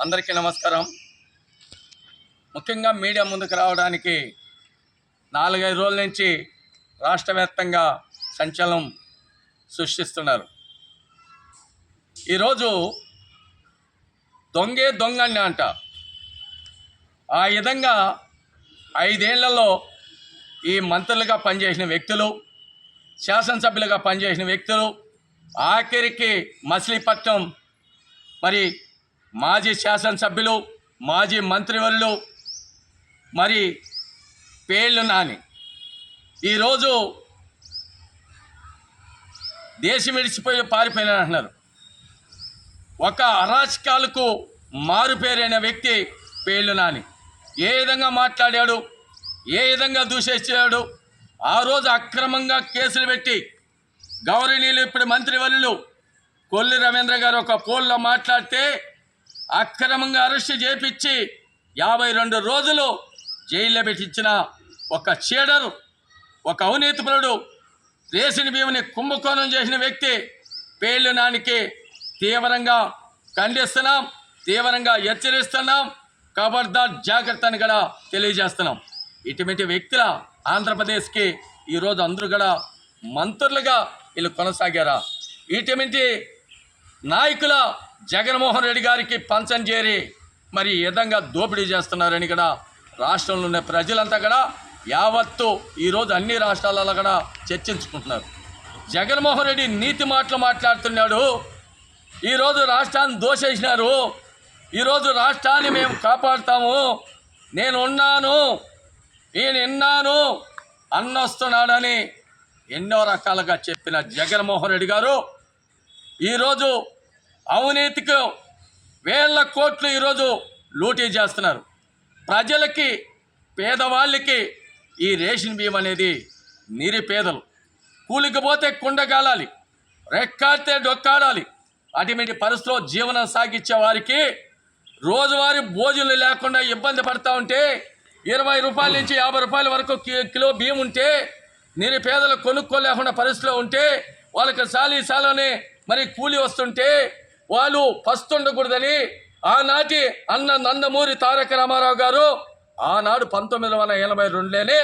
అందరికీ నమస్కారం. ముఖ్యంగా మీడియా ముందుకు రావడానికి నాలుగైదు రోజుల నుంచి రాష్ట్ర వ్యాప్తంగా సంచలనం సృష్టిస్తున్నారు. ఈరోజు దొంగే దొంగని అంట. ఆ విధంగా ఐదేళ్ళలో ఈ మంత్రులుగా పనిచేసిన వ్యక్తులు శాసనసభ్యులుగా పనిచేసిన వ్యక్తులు ఆఖరికి మచిలీపట్నం మరి మాజీ శాసనసభ్యులు మాజీ మంత్రివర్యులు మరి పేర్లు నాని. ఈరోజు దేశం విడిచిపోయి పారిపోయిన అంటున్నారు ఒక అరాచకాలకు మారుపేరైన వ్యక్తి పేళ్ళు నాని. ఏ విధంగా మాట్లాడాడు ఏ విధంగా దూషించాడు ఆ రోజు అక్రమంగా కేసులు పెట్టి గౌరవనీయులు ఇప్పుడు మంత్రివర్యులు కొల్లి రవీంద్ర గారు ఒక పోల్లో మాట్లాడితే అక్రమంగా అరెస్ట్ చేపించి యాభై రెండు రోజులు జైల్లో పెట్టించిన ఒక చీడరు ఒక అవినీతిపరుడు రేసిన భీముని కుంభకోణం చేసిన వ్యక్తి పేర్లు నానికి తీవ్రంగా ఖండిస్తున్నాం తీవ్రంగా హెచ్చరిస్తున్నాం ఖబర్దార్ జాగ్రత్త అని కూడా తెలియజేస్తున్నాం. ఇటువంటి వ్యక్తుల ఆంధ్రప్రదేశ్కి ఈరోజు అందరూ కూడా మంత్రులుగా వీళ్ళు కొనసాగారా? ఇటువంటి నాయకుల జగన్మోహన్ రెడ్డి గారికి పంచం చేరి మరి ఈ విధంగా దోపిడీ చేస్తున్నారని కూడా రాష్ట్రంలో ఉన్న ప్రజలంతా కూడా యావత్తు ఈరోజు అన్ని రాష్ట్రాలలో కూడా చర్చించుకుంటున్నారు. జగన్మోహన్ రెడ్డి నీతి మాటలు మాట్లాడుతున్నాడు. ఈరోజు రాష్ట్రాన్ని దోషేసినారు. ఈరోజు రాష్ట్రాన్ని మేము కాపాడుతాము. నేను ఉన్నాను. నేను విన్నాను అన్నొస్తున్నాడని ఎన్నో రకాలుగా చెప్పిన జగన్మోహన్ రెడ్డి గారు. ఈరోజు అవినీతికి వేల కోట్లు ఈరోజు లూటీ చేస్తున్నారు. ప్రజలకి పేదవాళ్ళకి ఈ రేషన్ బియ్యం అనేది నిరుపేదలు. కూలికి పోతే కుండగాలాలి రెక్కాడితే డొక్కాడాలి. అటువంటి పరిస్థితిలో జీవనం సాగించే వారికి రోజువారీ భోజనం లేకుండా ఇబ్బంది పడతా ఉంటే ఇరవై రూపాయల నుంచి యాభై రూపాయల వరకు కిలో బియ్యం ఉంటే నిరుపేదలు కొనుక్కోలేకుండా పరిస్థితిలో ఉంటే వాళ్ళకి సాలి సాలని మరి కూలి వస్తుంటే వాళ్ళు ఫస్ట్ ఉండకూడదని ఆనాటి అన్న నందమూరి తారక రామారావు గారు ఆనాడు పంతొమ్మిది వందల ఎనభై రెండులోనే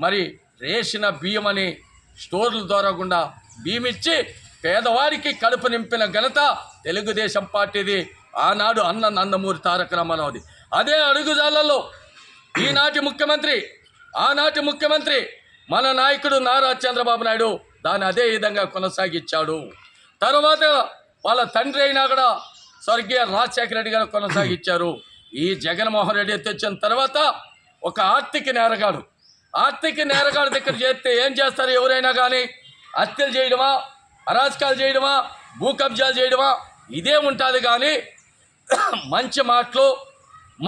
మరి రేసిన బియ్యం అని స్టోర్ల ద్వారా గుండా బియ్యం ఇచ్చి పేదవారికి కడుపు నింపిన ఘనత తెలుగుదేశం పార్టీది. ఆనాడు అన్న నందమూరి తారక రామారావుది. అదే అడుగుజాలలో ఈనాటి ముఖ్యమంత్రి ఆనాటి ముఖ్యమంత్రి మన నాయకుడు నారా చంద్రబాబు నాయుడు దాన్ని అదే విధంగా కొనసాగించాడు. తర్వాత వాళ్ళ తండ్రి అయినా కూడా స్వర్గీయ రాజశేఖర రెడ్డి గారు కొనసాగించారు. ఈ జగన్మోహన్ రెడ్డి తెచ్చిన తర్వాత ఒక ఆర్థిక నేరగాడు. ఆర్థిక నేరగాడు దగ్గర చేస్తే ఏం చేస్తారు ఎవరైనా కానీ? హత్యలు చేయడమా? అరాచకాలు చేయడమా? భూ కబ్జాలు చేయడమా? ఇదే ఉంటుంది కానీ మంచి మాటలు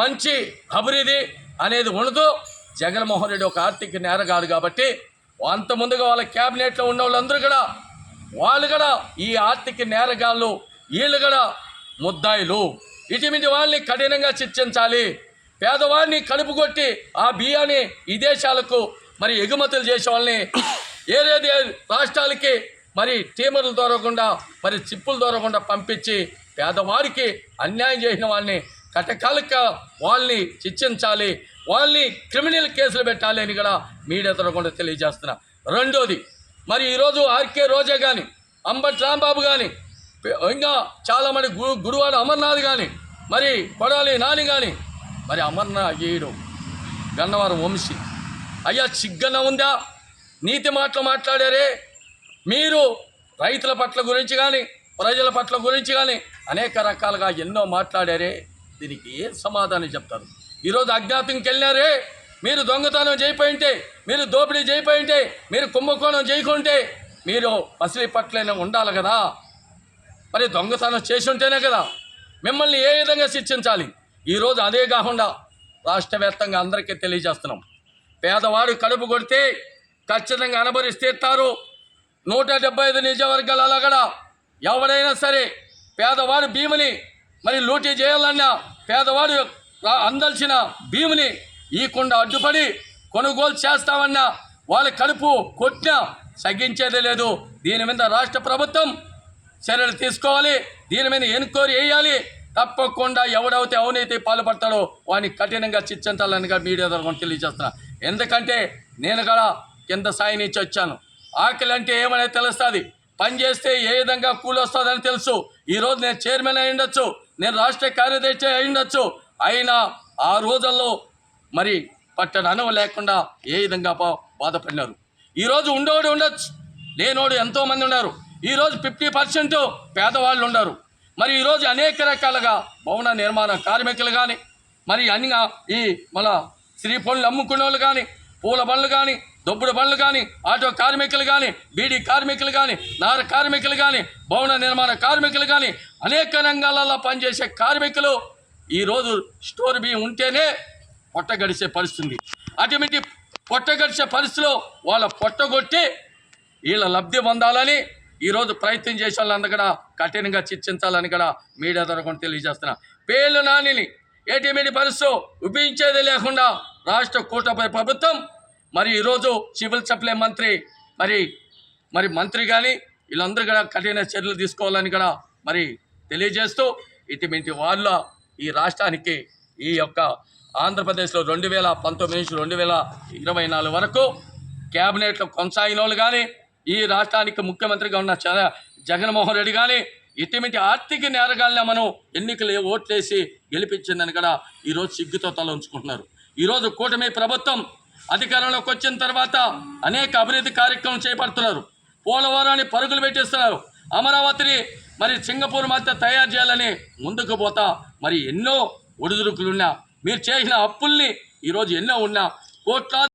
మంచి అభివృద్ధి అనేది ఉండదు. జగన్మోహన్ రెడ్డి ఒక ఆర్థిక నేరగాడు కాబట్టి అంత ముందుగా వాళ్ళ క్యాబినెట్లో ఉన్న వాళ్ళందరూ కూడా వాళ్ళు కూడా ఈ ఆర్థిక నేరగాళ్ళు వీళ్ళు కూడా ముద్దాయిలు ఇటువంటి వాళ్ళని కఠినంగా శిక్షించాలి. పేదవాడిని కడుపు కొట్టి ఆ బియ్యాన్ని విదేశాలకు మరి ఎగుమతులు చేసే వాళ్ళని ఏదేది రాష్ట్రాలకి మరి టీమర్లు దొరకకుండా మరి చిప్పులు దొరకకుండా పంపించి పేదవాడికి అన్యాయం చేసిన వాళ్ళని కటకాలక వాళ్ళని శిక్షించాలి. వాళ్ళని క్రిమినల్ కేసులు పెట్టాలి అని కూడా మీడియా తరగకుండా తెలియజేస్తున్నా. రెండోది మరి ఈరోజు ఆర్కే రోజా కానీ అంబటి రాంబాబు కానీ ఇంకా చాలామంది గు గురువాడ అమర్నాథ్ కానీ మరి కొడాలి నాని కానీ మరి అమర్నాథ్ ఏడు గన్నవరం వంశీ. అయ్యా చిగ్గన ఉందా? నీతి మాటలు మాట్లాడారే. మీరు రైతుల పట్ల గురించి కానీ ప్రజల పట్ల గురించి కానీ అనేక రకాలుగా ఎన్నో మాట్లాడారే. దీనికి ఏ సమాధానం చెప్తారు? ఈరోజు అజ్ఞాతంకి వెళ్ళినారే మీరు దొంగతనం చేయిపోయింటే మీరు దోపిడీ చేయిపోయింటే మీరు కుంభకోణం చేయకుంటే మీరు మసిలి పట్లైనా ఉండాలి కదా. మరి దొంగతనం చేసి ఉంటేనే కదా మిమ్మల్ని ఏ విధంగా శిక్షించాలి? ఈరోజు అదే కాకుండా రాష్ట్ర వ్యాప్తంగా అందరికీ తెలియజేస్తున్నాం. పేదవాడు కడుపు కొడితే ఖచ్చితంగా అనుభరిస్తే నూట డెబ్బై ఐదు నియోజకవర్గాలు అలాగడా. ఎవడైనా సరే పేదవాడు భీముని మరి లూటీ చేయాలన్నా పేదవాడు అందాల్సిన భీముని ఈ కొండ అడ్డుపడి కొనుగోలు చేస్తామన్నా వాళ్ళ కడుపు కొట్టినా సగ్గించేదే లేదు. దీని మీద రాష్ట్ర ప్రభుత్వం చర్యలు తీసుకోవాలి. దీని మీద ఎన్క్వైరీ వేయాలి తప్పకుండా ఎవడైతే అవినీతి పాల్పడతాడో వాడిని కఠినంగా శిక్షించాలని మీడియా ద్వారా తెలియజేస్తున్నా. ఎందుకంటే నేను కూడా కింద స్థాయి నుంచి వచ్చాను. ఆకలి అంటే ఏమనేది తెలుస్తుంది. పని చేస్తే ఏ విధంగా కూలొస్తుందని తెలుసు. ఈరోజు నేను చైర్మన్ అయి ఉండొచ్చు. నేను రాష్ట్ర కార్యదర్శి అయి ఉండొచ్చు. అయినా ఆ రోజుల్లో మరి పట్టణ అనవ లేకుండా ఏ విధంగా బా- బాధపడినారు? ఈరోజు ఉండోడు ఉండొచ్చు. లేనోడు ఎంతోమంది ఉన్నారు. ఈరోజు ఫిఫ్టీ పర్సెంట్ పేదవాళ్ళు ఉన్నారు. మరి ఈరోజు అనేక రకాలుగా భవన నిర్మాణ కార్మికులు కానీ మరి అన్ని ఈ మన స్త్రీ పనులు అమ్ముకునే వాళ్ళు కానీ పూల బండ్లు కానీ దొబ్బుడు బండ్లు కానీ ఆటో కార్మికులు కానీ బీడీ కార్మికులు కానీ నార కార్మికులు కానీ భవన నిర్మాణ కార్మికులు కానీ అనేక రంగాలలో పనిచేసే కార్మికులు ఈరోజు స్టోర్ బియ్యం ఉంటేనే పొట్ట గడిచే పరిస్థితి అటువంటి పొట్ట గడిచే పరిస్థితిలో వాళ్ళ పొట్టగొట్టి వీళ్ళ లబ్ధి పొందాలని ఈరోజు ప్రయత్నం చేసే వాళ్ళందరూ కూడా కఠినంగా చర్చించాలని కూడా మీడియా ద్వారా కూడా తెలియజేస్తున్నా. పేర్లు నానిని ఏటీఎంఈడి పరిస్థితి ఉపయోగించేది లేకుండా రాష్ట్ర కూటమి ప్రభుత్వం మరి ఈరోజు సివిల్ సప్లై మంత్రి మరి మరి మంత్రి కానీ వీళ్ళందరూ కూడా కఠిన చర్యలు తీసుకోవాలని కూడా మరి తెలియజేస్తూ ఇటువంటి వాళ్ళ ఈ రాష్ట్రానికి ఈ యొక్క ఆంధ్రప్రదేశ్లో రెండు వేల పంతొమ్మిది నుంచి రెండు వేల ఇరవై నాలుగు వరకు క్యాబినెట్లో కొనసాగిన వాళ్ళు కానీ ఈ రాష్ట్రానికి ముఖ్యమంత్రిగా ఉన్న చ- జగన్మోహన్ రెడ్డి కానీ ఇటువంటి ఆర్థిక నేరగాల్ని మనం ఎన్నికలు ఓట్లేసి గెలిపించిందని కూడా ఈరోజు సిగ్గుతో తల ఉంచుకుంటున్నారు. ఈరోజు కూటమి ప్రభుత్వం అధికారంలోకి వచ్చిన తర్వాత అనేక అభివృద్ధి కార్యక్రమం చేపడుతున్నారు. పోలవరాన్ని పరుగులు పెట్టిస్తున్నారు. అమరావతిని మరి సింగపూర్ మధ్య తయారు చేయాలని ముందుకు పోతా మరి ఎన్నో ఒడిదుడుకులున్నా మీరు చేసిన అప్పుల్ని ఈరోజు ఎన్నో ఉన్నా కోట్లాది